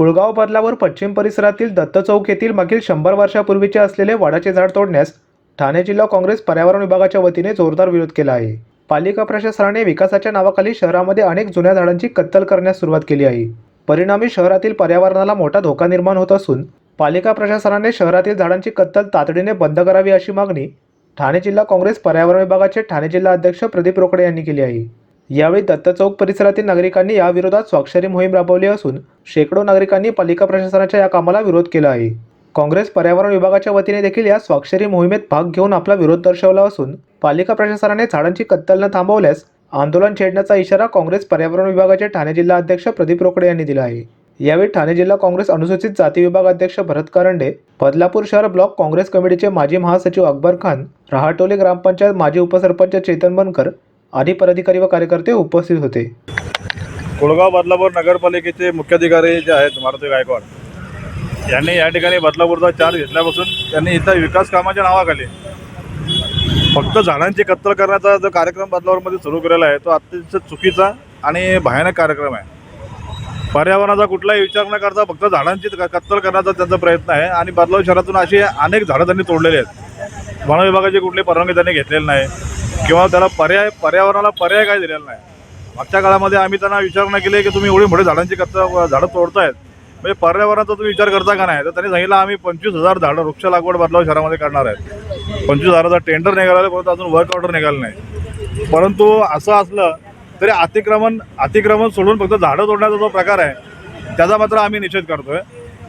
कुळगाव बदलावर पश्चिम परिसरातील दत्त चौक येथील मागील शंभर वर्षापूर्वीचे असलेले वडाचे झाड तोडण्यास ठाणे जिल्हा काँग्रेस पर्यावरण विभागाच्या वतीने जोरदार विरोध केला आहे. पालिका प्रशासनाने विकासाच्या नावाखाली शहरामध्ये अनेक जुन्या झाडांची कत्तल करण्यास सुरुवात केली आहे. परिणामी शहरातील पर्यावरणाला मोठा धोका निर्माण होत असून पालिका प्रशासनाने शहरातील झाडांची कत्तल तातडीने बंद करावी अशी मागणी ठाणे जिल्हा काँग्रेस पर्यावरण विभागाचे ठाणे जिल्हा अध्यक्ष प्रदीप रोकडे यांनी केली आहे. यावेळी दत्त चौक परिसरातील नागरिकांनी या विरोधात स्वाक्षरी मोहीम राबवली असून शेकडो नागरिकांनी पालिका प्रशासनाच्या या कामाला विरोध केला आहे. काँग्रेस पर्यावरण विभागाच्या वतीने देखील या स्वाक्षरी मोहिमेत भाग घेऊन आपला विरोध दर्शवला असून पालिका प्रशासनाने झाडांची कत्तल न थांबवल्यास आंदोलन छेडण्याचा इशारा काँग्रेस पर्यावरण विभागाचे ठाणे जिल्हा अध्यक्ष प्रदीप रोकडे यांनी दिला आहे. यावेळी ठाणे जिल्हा काँग्रेस अनुसूचित जाती विभाग अध्यक्ष भरत करंडे बदलापूर शहर ब्लॉक काँग्रेस कमिटीचे माजी महासचिव अकबर खान रहाटोली ग्रामपंचायत माजी उपसरपंच चेतन बनकर आदी पदाधिकारी व कार्यकर्ते उपस्थित होते. कुळगाव बदलापूर नगरपालिकेचे मुख्याधिकारी जे आहेत मारुती गायकवाड यांनी या ठिकाणी बदलापूरचा चार्ज घेतल्यापासून त्यांनी इथं विकास कामाच्या नावाखाली फक्त झाडांची कत्तल करण्याचा जो कार्यक्रम बदलापूरमध्ये सुरू केलेला आहे तो अत्यंत चुकीचा आणि भयानक कार्यक्रम आहे. पर्यावरणाचा कुठलाही विचार न करता फक्त झाडांची कत्तल करण्याचा त्यांचा प्रयत्न आहे आणि बदलाव शहरातून अशी अनेक झाडं त्यांनी तोडलेली आहेत. वन विभागाची कुठली परवानगी त्यांनी घेतलेली नाही. किंवा त्याला पर्याय पर्यावरणाला पर्याय काय दिलेला नाही. मागच्या काळामध्ये आम्ही त्यांना विचार केली केले की तुम्ही एवढी मोठी झाडांची कच्चा झाडं तोडतायत. म्हणजे पर्यावरणाचा तुम्ही विचार करता का नाही? तर त्यांनी सांगितलं आम्ही पंचवीस हजार झाडं वृक्ष लागवड बदलाव शहरामध्ये करणार आहेत. पंचवीस हजाराचा टेंडर निघाला परंतु अजून वर्क ऑर्डर निघाला नाही. परंतु असं असलं तरी अतिक्रमण अतिक्रमण सोडून फक्त झाडं तोडण्याचा जो प्रकार आहे त्याचा मात्र आम्ही निषेध करतोय.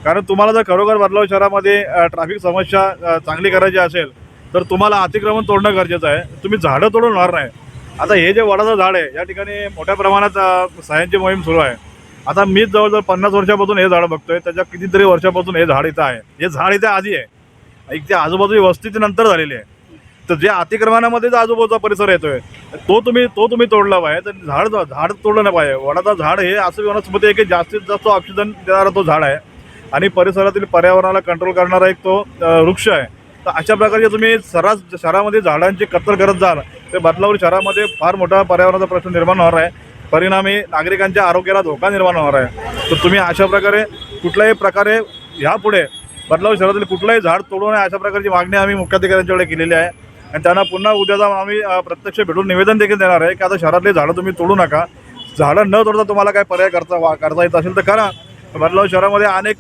कारण तुम्हाला जर खरोखर बदलाव शहरामध्ये ट्रॅफिक समस्या चांगली करायची असेल तर तुम्हाला अतिक्रमण तोडणं गरजेचं आहे. तुम्ही झाडं तोडून होणार नाही. आता हे जे वडाचं झाड आहे या ठिकाणी मोठ्या प्रमाणात अ, मोहीम सुरू आहे. आता मीच जवळजवळ पन्नास वर्षापासून हे झाड बघतोय. त्याच्या कितीतरी वर्षापासून हे झाड इथं आहे. हे झाड इथे आधी आहे. एक ते आजूबाजूची वस्ती नंतर झालेली आहे. तर जे अतिक्रमणामध्ये जो आजूबाजूचा परिसर येतोय तो तुम्ही तो तुम्ही तोडला पाहिजे. तर झाड झाड तोडलं नाही पाहिजे. वडाचं झाड हे असं वनस्पती आहे की जास्तीत जास्त ऑक्सिजन देणारा तो झाड आहे. आणि परिसरातील पर्यावरणाला कंट्रोल करणारा एक तो वृक्ष आहे. तर अशा प्रकारचे तुम्ही सरास शहरामध्ये झाडांची कत्तर करत जाल तर बदलावर शहरामध्ये फार मोठा पर्यावरणाचा प्रश्न निर्माण होणार आहे. परिणामी नागरिकांच्या आरोग्याला धोका निर्माण होणार आहे. तर तुम्ही अशा प्रकारे कुठल्याही प्रकारे ह्यापुढे बदलाव शहरातील कुठलंही झाड तोडू नये अशा प्रकारची मागणी आम्ही मुख्याधिकाऱ्यांच्याकडे केलेली आहे. आणि त्यांना पुन्हा उद्या जाऊन आम्ही प्रत्यक्ष भेटून निवेदन देखील देणार आहे की आता शहरातली झाडं तुम्ही तोडू नका. झाडं न तोडता तुम्हाला काय पर्याय करता वा- करता येत असेल तर करा. बदलाव शहरामध्ये अनेक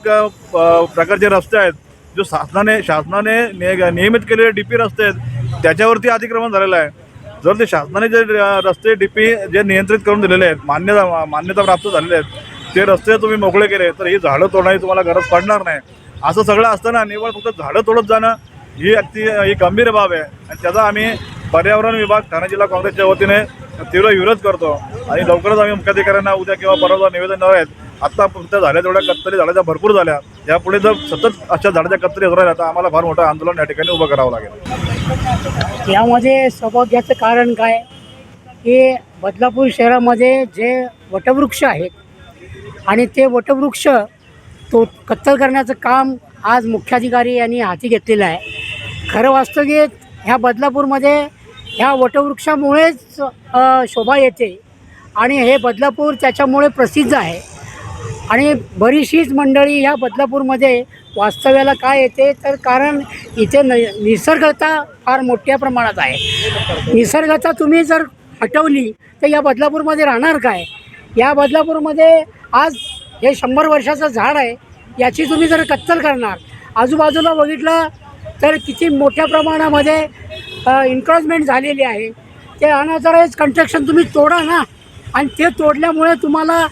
प- प्रकारचे रस्ते आहेत. जो शासनाने शासनाने ने- नियमित केलेले डी पी रस्ते आहेत त्याच्यावरती अतिक्रमण झालेलं आहे. जर ते शासनाने जे रस्ते डी पी जे नियंत्रित करून दिलेले आहेत मान्यता मान्यता प्राप्त झालेले आहेत ते रस्ते तुम्ही मोकळे केले तर ही झाडं तोडण्याची तुम्हाला गरज पडणार नाही. असं सगळं असताना निव्वळ फक्त झाडं तोडत जाणं ही अगदी ही गंभीर बाब आहे. आणि त्याचा आम्ही पर्यावरण विभाग ठाणे जिल्हा काँग्रेसच्या वतीने तीव्र विरोध करतो. आणि लवकरच आम्ही मुख्याधिकाऱ्यांना उद्या किंवा परवा निवेदन देणार आहेत. आत्ता झाल्या तेवढ्या कत्तरी झाडाच्या भरपूर झाल्या. यापुढे जर सतत अशा झाडाच्या कत्तरी होत राहिल्या तर आम्हाला फार मोठं आंदोलन या ठिकाणी उभं करावं लागेल. यामध्ये सौभाग्याचं कारण काय? की बदलापूर शहरामध्ये जे वटवृक्ष आहेत आणि ते वटवृक्ष तो कत्तल करण्याचं काम आज मुख्याधिकारी यांनी हाती घेतलेलं आहे. खरं वास्तविक ह्या बदलापूरमध्ये ह्या वटवृक्षामुळेच शोभा येते. आणि हे बदलापूर त्याच्यामुळे प्रसिद्ध आहे. आणि बरीचशीच मंडळी ह्या बदलापूरमध्ये वास्तव्याला काय येते तर कारण इथे न निसर्गता फार मोठ्या प्रमाणात आहे. निसर्गता तुम्ही जर हटवली तर या बदलापूरमध्ये राहणार काय? या बदलापूरमध्ये आज हे शंभर वर्षाचं झाड आहे याची तुम्ही जर कत्तल करणार आजूबाजूला बघितलं तर किती मोठ्या प्रमाणामध्ये इन्क्रोचमेंट झालेली आहे. ते अनऑथराईज कन्स्ट्रक्शन तुम्ही तोडा ना. आणि ते तोडल्यामुळे तुम्हाला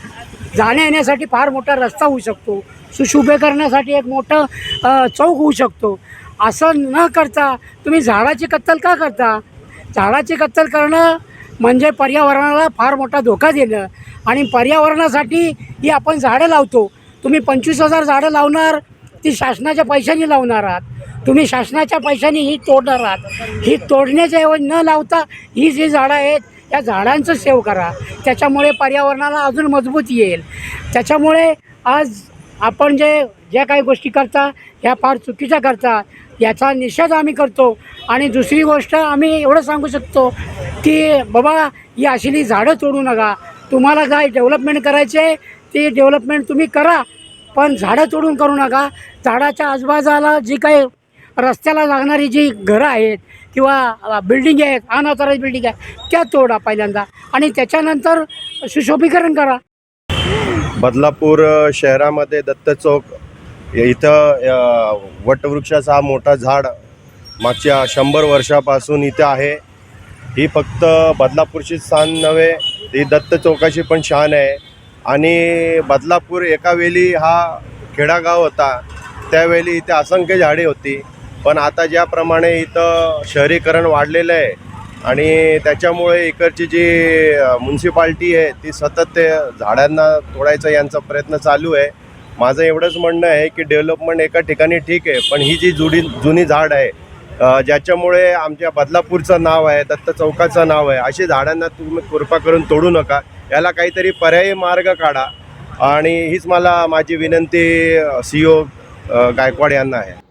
जाण्या येण्यासाठी फार मोठा रस्ता होऊ शकतो. सुशुभे करण्यासाठी एक मोठं चौक होऊ शकतो. असं न करता तुम्ही झाडाची कत्तल का करता? झाडाची कत्तल करणं म्हणजे पर्यावरणाला फार मोठा धोका देणं. आणि पर्यावरणासाठी ही आपण झाडं लावतो. तुम्ही पंचवीस हजार झाडं लावणार ती शासनाच्या पैशाने लावणार आहात. तुम्ही शासनाच्या पैशाने ही तोडणार आहात. ही तोडण्याच्या ऐवजी न लावता ही जी झाडं आहेत या झाडांचं सेव करा. त्याच्यामुळे पर्यावरणाला अजून मजबूत येईल. त्याच्यामुळे आज आपण जे ज्या काही गोष्टी करता ह्या फार चुकीच्या करता याचा निषेध आम्ही करतो. आणि दुसरी गोष्ट आम्ही एवढं सांगू शकतो की बाबा ही अशी झाडं तोडू नका. तुम्हाला काय डेव्हलपमेंट करायचे ती डेव्हलपमेंट तुम्ही करा. पण झाडं तोडून करू नका. झाडाच्या आजूबाजूला जी काही रस्त्याला लागणारी जी घरं आहेत किंवा बिल्डिंग आहेत अनऑथराईज बिल्डिंग आहे त्या तोडा पहिल्यांदा. आणि त्याच्यानंतर सुशोभीकरण करा. बदलापूर शहरामध्ये दत्त चौक इथं वटवृक्षाचा हा मोठा झाड मागच्या शंभर वर्षापासून इथं आहे. ही फक्त बदलापूरची स्थान नव्हे ही दत्त चौकाची पण शान आहे. आणि बदलापूर एका वेळी हा खेडागाव होता त्यावेळी इथे असंख्य झाडे होती. पण आता ज्याप्रमाणे इथं शहरीकरण वाढलेलं आहे आणि त्याच्यामुळे इकडची जी म्युन्सिपाल्टी आहे ती सतत ते झाडांना तोडायचा यांचा प्रयत्न चालू आहे. माझं एवढंच म्हणणं आहे की डेव्हलपमेंट एका ठिकाणी ठीक आहे पण ही जी जुडी जुनी झाड आहे ज्याच्यामुळे आमच्या बदलापूरचं नाव आहे दत्त चौकाचं नाव आहे अशी झाडांना तुम्ही कृपा करून तोडू नका. याला काहीतरी पर्यायी मार्ग काढा. आणि हीच मला माझी विनंती सी ओ गायकवाड यांना आहे.